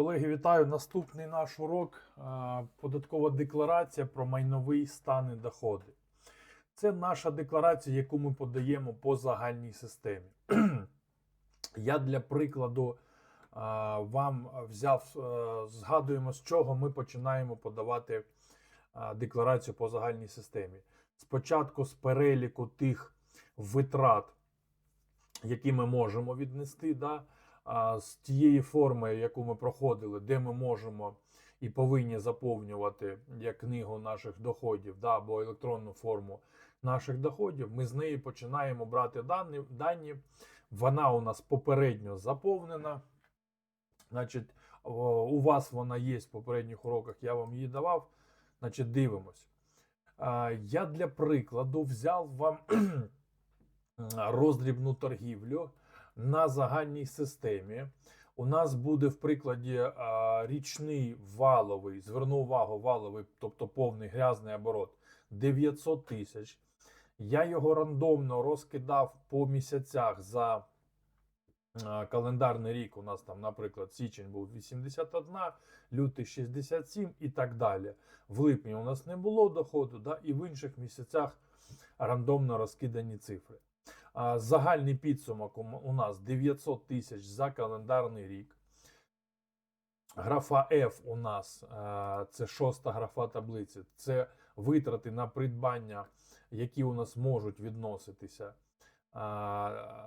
Колеги, вітаю! Наступний наш урок податкова декларація про майновий стан і доходи. Це наша декларація, яку ми подаємо по загальній системі. Я для прикладу вам взяв, згадуємо, з чого ми починаємо подавати декларацію по загальній системі. Спочатку з переліку тих витрат, які ми можемо віднести. Да? З тієї форми, яку ми проходили, де ми можемо і повинні заповнювати як книгу наших доходів, да, або електронну форму наших доходів, ми з неї починаємо брати дані. дані. Вона у нас попередньо заповнена. Значить, у вас вона є в попередніх уроках, я вам її давав. Значить, дивимось. Я для прикладу взяв вам роздрібну торгівлю на загальній системі. У нас буде в прикладі річний валовий, зверну увагу, валовий, тобто повний грязний оборот 900 тисяч. Я його рандомно розкидав по місяцях за календарний рік. У нас там, наприклад, січень був 81, лютий 67 і так далі. В липні у нас не було доходу, да, і в інших місяцях рандомно розкидані цифри. Загальний підсумок у нас 900 тисяч за календарний рік. Графа F у нас е, це шоста графа таблиці. Це витрати на придбання, які у нас можуть відноситися е,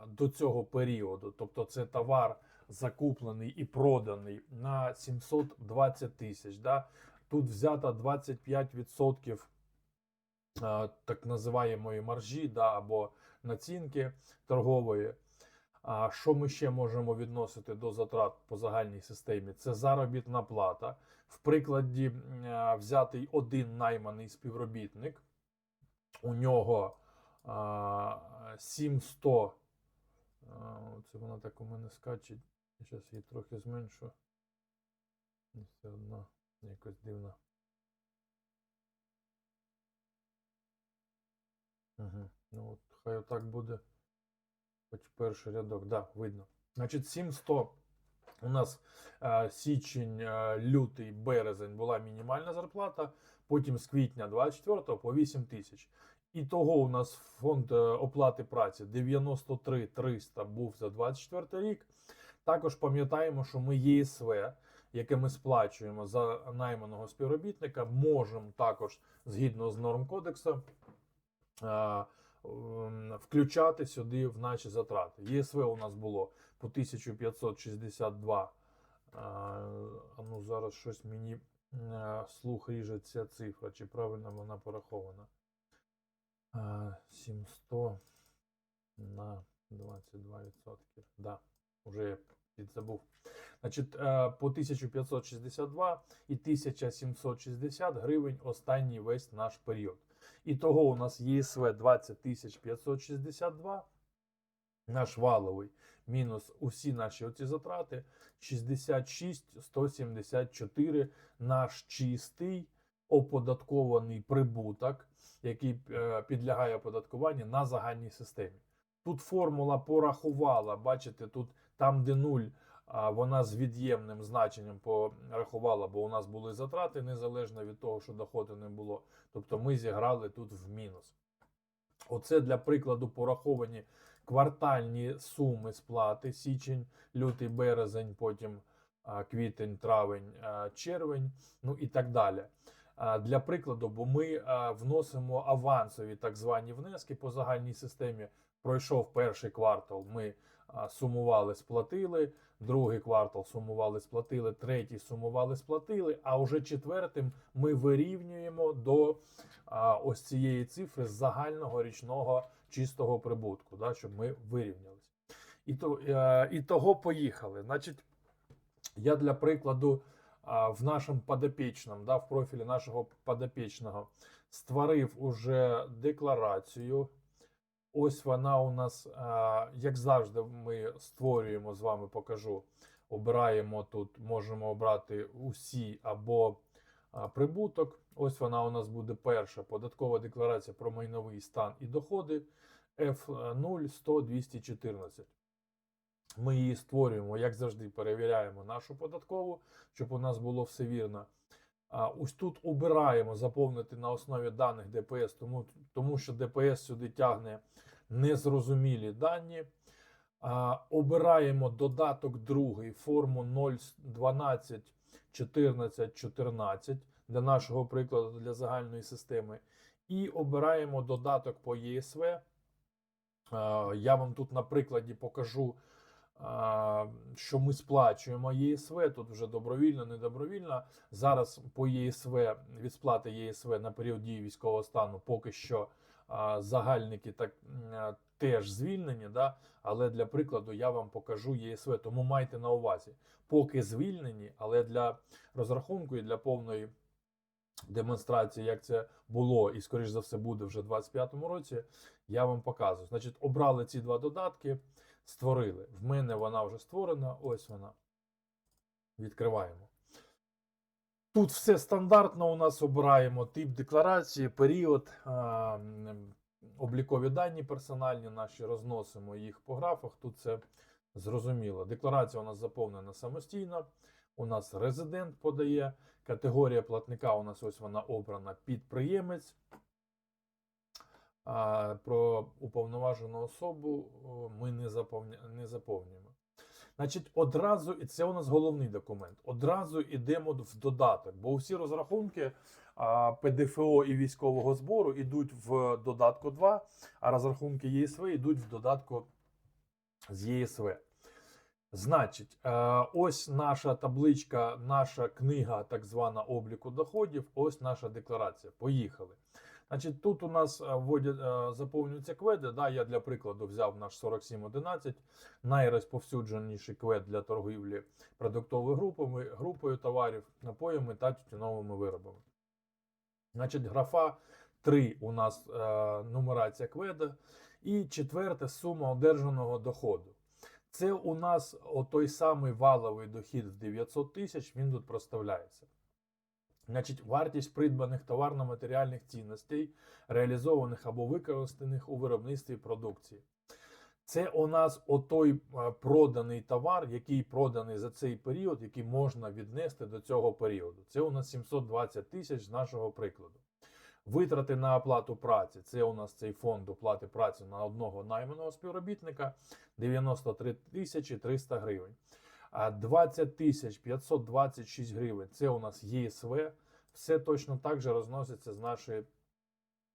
до цього періоду. Тобто це товар закуплений і проданий на 720 тисяч. Да? Тут взято 25% е, так називаємої маржі да, або націнки торгової. А що ми ще можемо відносити до затрат по загальній системі? Це заробітна плата. В прикладі е, взятий один найманий співробітник. У нього 700. Це вона так у мене скаче. Зараз її трохи зменшу. Все одно якось дивно. Угу. Ну, от, хай отак буде. Хоч перший рядок, да, видно. Значить, 700 у нас е, січень, е, лютий, березень була мінімальна зарплата, потім з квітня 24 по 8 тисяч. І того у нас фонд е, оплати праці 93 300 був за 24 рік. Також пам'ятаємо, що ми ЄСВ, яке ми сплачуємо за найманого співробітника, можемо також згідно з норм кодексу ем, включати сюди в наші затрати. ЄСВ у нас було по 1562. А, а ну зараз щось мені е, слух ріже ця цифра, чи правильно вона порахована. 700 на 22%. Да, вже я підзабув. Значить, е, по 1562 і 1760 гривень останній весь наш період. І того у нас ЄСВ 20562, наш валовий, мінус усі наші оці затрати 66 174, наш чистий оподаткований прибуток, який е, підлягає оподаткуванню на загальній системі. Тут формула порахувала, бачите, тут там, де нуль, вона з від'ємним значенням порахувала, бо у нас були затрати незалежно від того, що доходу не було. Тобто ми зіграли тут в мінус. Оце для прикладу пораховані квартальні суми сплати: січень, лютий, березень, потім квітень, травень, червень, ну і так далі. Для прикладу, бо ми вносимо авансові так звані внески по загальній системі. Пройшов перший квартал, ми сумували, сплатили, другий квартал сумували, сплатили, третій сумували, сплатили, а вже четвертим ми вирівнюємо до ось цієї цифри загального річного чистого прибутку, да, щоб ми вирівнялись. І, то, е, і того поїхали. Значить, я для прикладу в нашому подопічному, да, в профілі нашого подопічного створив уже декларацію. Ось вона у нас, а, як завжди, ми створюємо з вами, покажу. Обираємо тут, можемо обрати усі або а, прибуток. Ось вона у нас буде перша податкова декларація про майновий стан і доходи F0 100 214. Ми її створюємо, як завжди, перевіряємо нашу податкову, щоб у нас було все вірно. Ось тут обираємо заповнити на основі даних ДПС, тому, тому що ДПС сюди тягне незрозумілі дані. Обираємо додаток другий, форму 012 14 14 для нашого прикладу для загальної системи. І обираємо додаток по ЄСВ. Я вам тут на прикладі покажу, що ми сплачуємо ЄСВ. Тут вже добровільно, не добровільно. Зараз по ЄСВ від сплати ЄСВ на період дії військового стану поки що загальники так теж звільнені. Да? Але для прикладу я вам покажу ЄСВ. Тому майте на увазі, поки звільнені, але для розрахунку і для повної демонстрації, як це було, і скоріш за все буде вже в 25-му році. Я вам показую. Значить, обрали ці два додатки, створили. В мене вона вже створена. Ось вона. Відкриваємо. Тут все стандартно. У нас обираємо тип декларації, період, облікові дані персональні наші, розносимо їх по графах. Тут це зрозуміло. Декларація у нас заповнена самостійно. У нас резидент подає. Категорія платника у нас ось вона обрана підприємець. А про уповноважену особу ми не, заповнюємо. Значить, одразу, і це у нас головний документ. Одразу йдемо в додаток, бо всі розрахунки ПДФО і військового збору йдуть в додатку 2, а розрахунки ЄСВ йдуть в додатку з ЄСВ. Значить, е, ось наша табличка, наша книга, так звана обліку доходів. Ось наша декларація. Поїхали. Значить, тут у нас е, вводять, е, заповнюються кведи. Да, я для прикладу взяв наш 4711, найрозповсюдженіший квед для торгівлі продуктовими групами, групою товарів, напоями та тютюновими виробами. Значить, графа 3 у нас е, нумерація кведа. І четверте сума одержаного доходу. Це у нас той самий валовий дохід в 900 тисяч, він тут проставляється. Значить, вартість придбаних товарно-матеріальних цінностей, реалізованих або використаних у виробництві продукції. Це у нас отой е, проданий товар, який проданий за цей період, який можна віднести до цього періоду. Це у нас 720 тисяч з нашого прикладу. Витрати на оплату праці. Це у нас цей фонд оплати праці на одного найманого співробітника 93 тисячі 300 гривень. А 20 тисяч 526 гривень. Це у нас ЄСВ. Все точно так же розноситься з нашої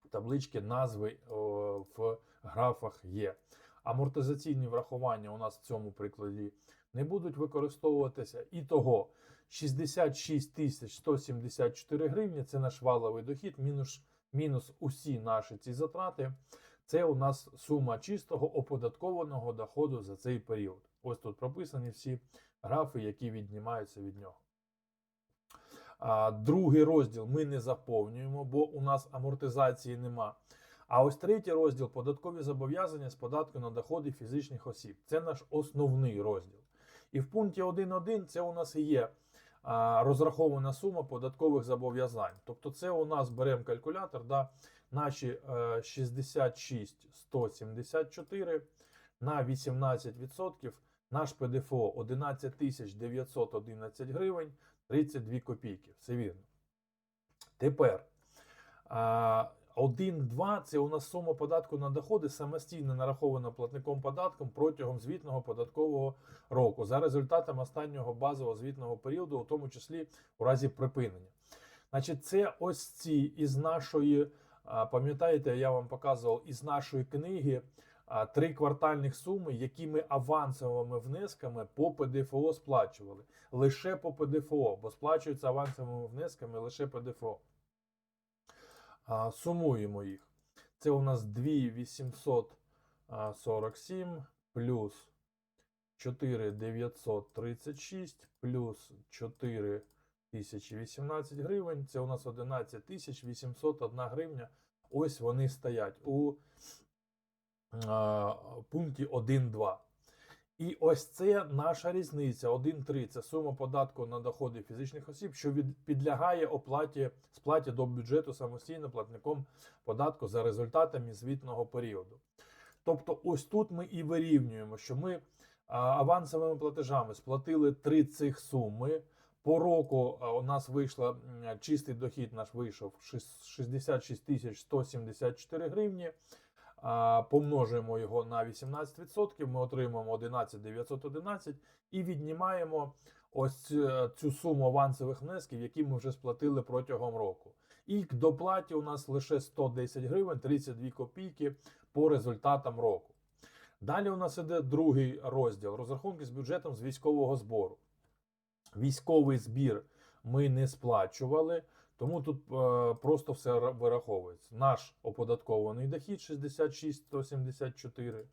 таблички назви в графах є. Амортизаційні врахування у нас в цьому прикладі не будуть використовуватися. І того 66 тисяч 174 гривні це наш валовий дохід, мінус, мінус усі наші ці затрати. Це у нас сума чистого оподаткованого доходу за цей період. Ось тут прописані всі графи, які віднімаються від нього. А, Другий розділ ми не заповнюємо, бо у нас амортизації нема. А ось третій розділ податкові зобов'язання з податку на доходи фізичних осіб. Це наш основний розділ. І в пункті 1.1 це у нас і є а, розрахована сума податкових зобов'язань. Тобто, це у нас беремо калькулятор, да, наші е, 66 174 на 18%. Наш ПДФО 11 911 гривень 32 копійки. Все вірно. Тепер. А, 1,2 це у нас сума податку на доходи самостійно нарахована платником податком протягом звітного податкового року за результатом останнього базового звітного періоду, у тому числі у разі припинення. Значить, це ось ці із нашої, пам'ятаєте, я вам показував із нашої книги три квартальних суми, які ми авансовими внесками по ПДФО сплачували. Лише по ПДФО, бо сплачуються авансовими внесками лише ПДФО. Сумуємо їх. Це у нас 2847 плюс 4936 плюс 4018 гривень. Це у нас 11801 гривня. Ось вони стоять у пункті 1.2. І ось це наша різниця. 1,3 це сума податку на доходи фізичних осіб, що від, підлягає оплаті сплаті до бюджету самостійно платником податку за результатами звітного періоду. Тобто, ось тут ми і вирівнюємо, що ми а, авансовими платежами сплатили три цих суми. По року у нас вийшло чистий дохід наш вийшов шіс- 66 тисяч 174 гривні. Помножуємо його на 18%, ми отримаємо 11 911 і віднімаємо ось ці- цю суму авансових внесків, які ми вже сплатили протягом року. І к доплаті у нас лише 110 гривень 32 копійки по результатам року. Далі у нас іде другий розділ розрахунки з бюджетом з військового збору. Військовий збір ми не сплачували, тому тут е, просто все вираховується. Наш оподаткований дохід 66 174.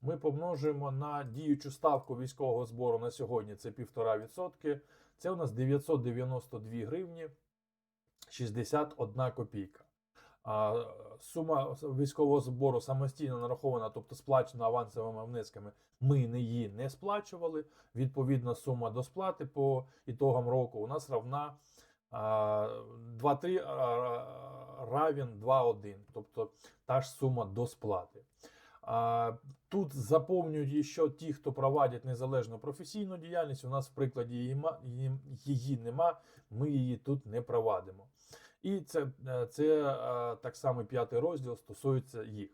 Ми помножуємо на діючу ставку військового збору на сьогодні це 1,5%. Це у нас 992 гривні 61 копійка. Сума військового збору самостійно нарахована, тобто сплачена авансовими внесками, ми її не сплачували. Відповідна сума до сплати по ітогам року у нас равна а, 2,3 а, равен 2,1, тобто та ж сума до сплати. Тут заповнюють ще ті, хто проводять незалежну професійну діяльність. У нас в прикладі її нема, ми її тут не провадимо. І це, е, це е, так само п'ятий розділ стосується їх.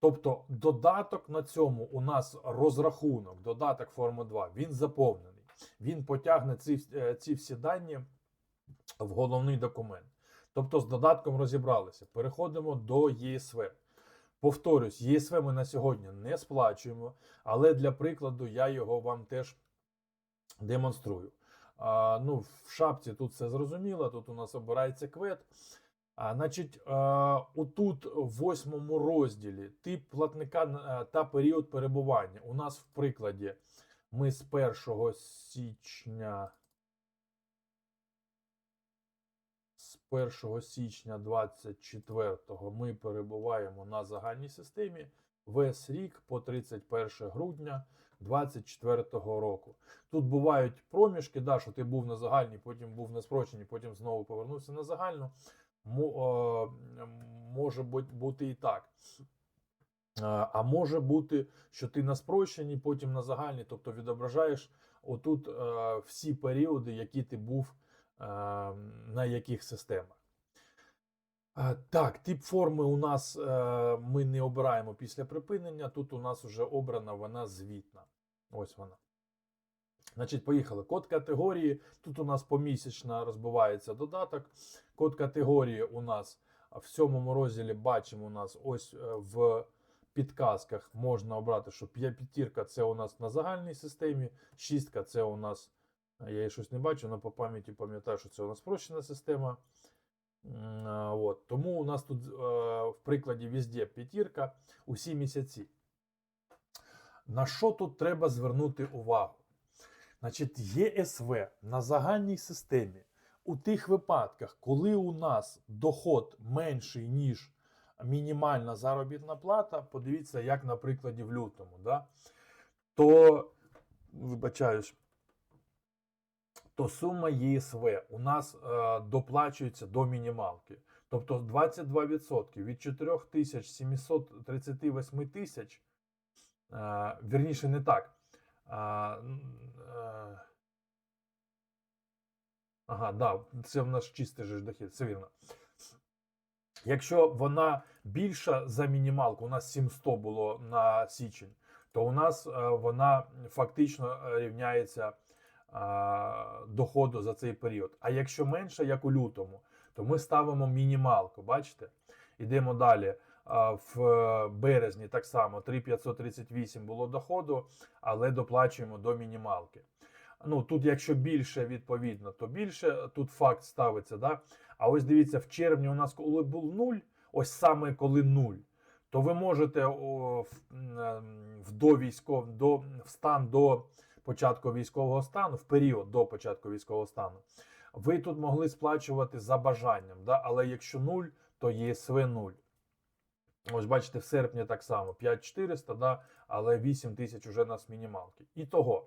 Тобто додаток на цьому у нас розрахунок, додаток форми 2, він заповнений. Він потягне ці, е, ці всі дані в головний документ. Тобто з додатком розібралися. Переходимо до ЄСВ. Повторюсь, ЄСВ ми на сьогодні не сплачуємо, але для прикладу я його вам теж демонструю. А, ну, в шапці тут все зрозуміло, тут у нас обирається квет. А, значить, а, отут в восьмому розділі тип платника е, та період перебування. У нас в прикладі ми з 1 січня. З 1 січня 24-го ми перебуваємо на загальній системі весь рік по 31 грудня 24-го року. Тут бувають проміжки, да, що ти був на загальній, потім був на спроченій, потім знову повернувся на загальну. Може бути- і так. А може бути, що ти на спрощеній, потім на загальній, тобто відображаєш отут е, всі періоди, які ти був е, на яких системах. Е, Так, тип форми у нас е, ми не обираємо після припинення. Тут у нас вже обрана вона звітна. Ось вона. Значить, поїхали. Код категорії. Тут у нас помісячно розбивається додаток. Код категорії у нас в сьомому розділі бачимо у нас ось е, в підказках можна обрати, що п'ятірка це у нас на загальній системі, шістка це у нас. Я її щось не бачу, але по пам'яті пам'ятаю, що це у нас спрощена система. От. Тому у нас тут в прикладі везде п'ятірка усі місяці. На що тут треба звернути увагу? Значить, ЄСВ на загальній системі у тих випадках, коли у нас доход менший, ніж мінімальна заробітна плата, подивіться, як на прикладі в лютому, да? то вибачаюсь, то сума ЄСВ у нас е, доплачується до мінімалки. Тобто 22% від 4738 тисяч, е, вірніше не так. Н- е, ага, да, це в нас чистий же дохід, це вірно. Якщо вона більша за мінімалку, у нас 700 було на січень, то у нас е, вона фактично е, рівняється доходу за цей період. А якщо менше, як у лютому, то ми ставимо мінімалку. Бачите? Йдемо далі. В е, березні так само 3538 було доходу, але доплачуємо до мінімалки. Ну тут, якщо більше, відповідно, то більше. Тут факт ставиться. Да? А ось дивіться, в червні у нас коли був нуль, ось саме коли нуль, то ви можете о, в, м, в до військов, до, в стан до початку військового стану, в період до початку військового стану, ви тут могли сплачувати за бажанням, да? але якщо нуль, то ЄСВ нуль. Ось бачите, в серпні так само 5400, да? але 8 тисяч уже нас мінімалки. І того,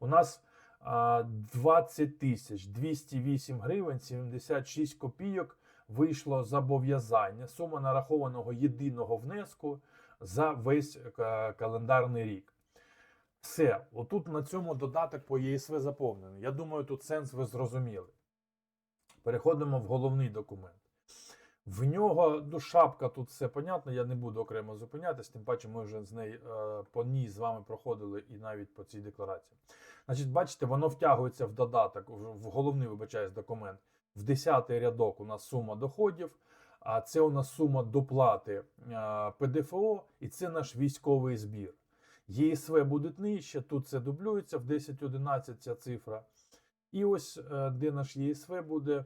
у нас а, 20 тисяч 208 гривень 76 копійок вийшло зобов'язання. Сума нарахованого єдиного внеску за весь е, календарний рік. Все, отут на цьому додаток по ЄСВ заповнений. Я думаю, тут сенс ви зрозуміли. Переходимо в головний документ. В нього ну, шапка тут все понятно, я не буду окремо зупинятись, тим паче ми вже з неї е, по ній з вами проходили і навіть по цій декларації. Значить, бачите, воно втягується в додаток, в в головний, вибачаюсь, документ. В 10 рядок у нас сума доходів, а це у нас сума доплати е, ПДФО, і це наш військовий збір. ЄСВ буде нижче, тут це дублюється в 10-11 ця цифра. І ось е, де наш ЄСВ буде,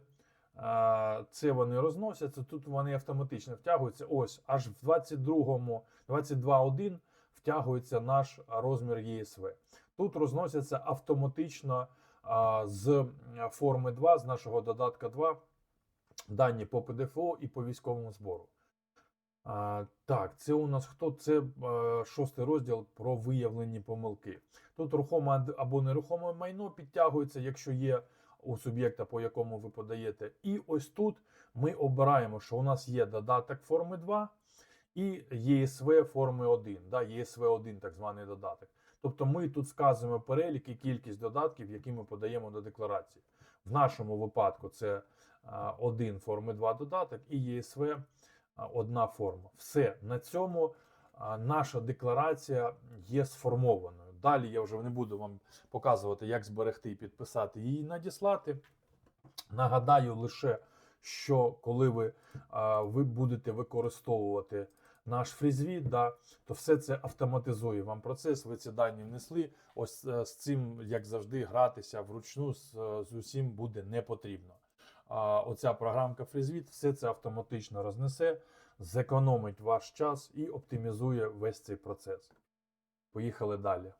це вони розносяться, тут вони автоматично втягуються. Ось аж в 22-му, 22.1 втягується наш розмір ЄСВ. Тут розносяться автоматично з е, форми 2, з нашого додатка 2, дані по ПДФО і по військовому збору. А, так, це у нас хто? Це е, шостий розділ про виявлені помилки. Тут рухоме або нерухоме майно підтягується, якщо є у суб'єкта, по якому ви подаєте. І ось тут ми обираємо, що у нас є додаток форми 2 і ЄСВ форми 1, да, ЄСВ 1, так званий додаток. Тобто ми тут сказуємо перелік і кількість додатків, які ми подаємо до декларації. В нашому випадку це а, один форми 2 додаток і ЄСВ а, одна форма. Все на цьому наша декларація є сформованою. Далі я вже не буду вам показувати, як зберегти підписати її надіслати. Нагадаю лише, що коли ви, ви будете використовувати наш фрізвід, да, то все це автоматизує вам процес. Ви ці дані внесли. Ось е, з цим, як завжди, гратися вручну з, е, з усім буде не потрібно. А оця програмка фрізвід все це автоматично рознесе, зекономить ваш час і оптимізує весь цей процес. Поїхали далі.